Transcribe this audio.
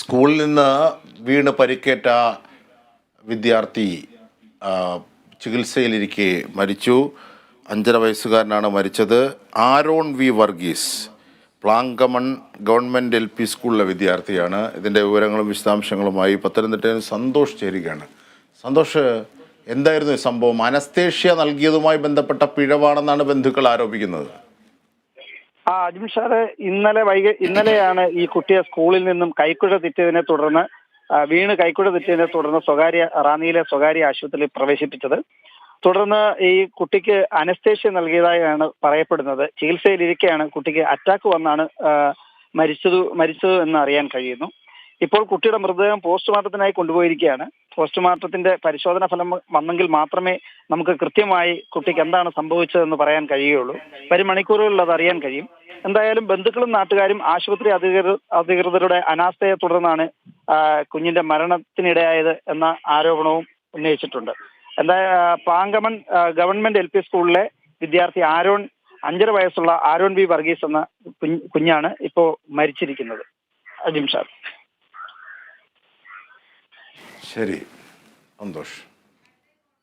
സ്കൂളിൽ നിന്ന് വീണ് പരിക്കേറ്റ വിദ്യാർത്ഥി ചികിത്സയിലിരിക്കെ മരിച്ചു. അഞ്ചര വയസ്സുകാരനാണ് മരിച്ചത്. Aaron V Varghese Plankamon government L P സ്കൂളിലെ വിദ്യാർത്ഥിയാണ്. ഇതിന്റെ വിവരങ്ങളും വിശദാംശങ്ങളുമായി പത്തനംതിട്ടയിൽ സന്തോഷ് ചേരുകയാണ്. സന്തോഷ് എന്തായിരുന്നു ഈ സംഭവം? അനസ്തേഷ്യ നൽകിയതുമായി ബന്ധപ്പെട്ട പിഴവാണെന്നാണ് ബന്ധുക്കൾ ആരോപിക്കുന്നത്. ആ അജിം സാറ് ഇന്നലെ വൈകി ഇന്നലെയാണ് ഈ കുട്ടിയെ സ്കൂളിൽ നിന്നും കൈക്കുഴ തെറ്റിയതിനെ തുടർന്ന് വീണ് കൈക്കുഴ തെറ്റിയതിനെ തുടർന്ന് സ്വകാര്യ റാന്നിയിലെ സ്വകാര്യ ആശുപത്രിയിൽ പ്രവേശിപ്പിച്ചത്. തുടർന്ന് ഈ കുട്ടിക്ക് അനസ്തേഷ്യ നൽകിയതായാണ് പറയപ്പെടുന്നത്. ചികിത്സയിലിരിക്കെയാണ് കുട്ടിക്ക് അറ്റാക്ക് വന്നാണ് മരിച്ചത് മരിച്ചത് എന്ന് അറിയാൻ കഴിയുന്നു. ഇപ്പോൾ കുട്ടിയുടെ മൃതദേഹം പോസ്റ്റ്മോർട്ടത്തിനായി കൊണ്ടുപോയിരിക്കുകയാണ്. പോസ്റ്റ്മോർട്ടത്തിന്റെ പരിശോധന ഫലം വന്നെങ്കിൽ മാത്രമേ നമുക്ക് കൃത്യമായി കുട്ടിക്ക് എന്താണ് സംഭവിച്ചതെന്ന് പറയാൻ കഴിയുകയുള്ളൂ. വരും മണിക്കൂറുകളിൽ അത് അറിയാൻ കഴിയും. എന്തായാലും ബന്ധുക്കളും നാട്ടുകാരും ആശുപത്രി അധികൃതർ അധികൃതരുടെ അനാസ്ഥയെ തുടർന്നാണ് കുഞ്ഞിന്റെ മരണത്തിനിടയായത് എന്ന ആരോപണവും ഉന്നയിച്ചിട്ടുണ്ട്. എന്താ പാങ്കമൺ ഗവൺമെന്റ് എൽ പി സ്കൂളിലെ വിദ്യാർത്ഥി ആരോൺ അഞ്ചര വയസ്സുള്ള ആരോൺ വി വർഗീസ് എന്ന കുഞ്ഞാണ് ഇപ്പോൾ മരിച്ചിരിക്കുന്നത്. അജിം സാർ. ശരി. സന്തോഷ്.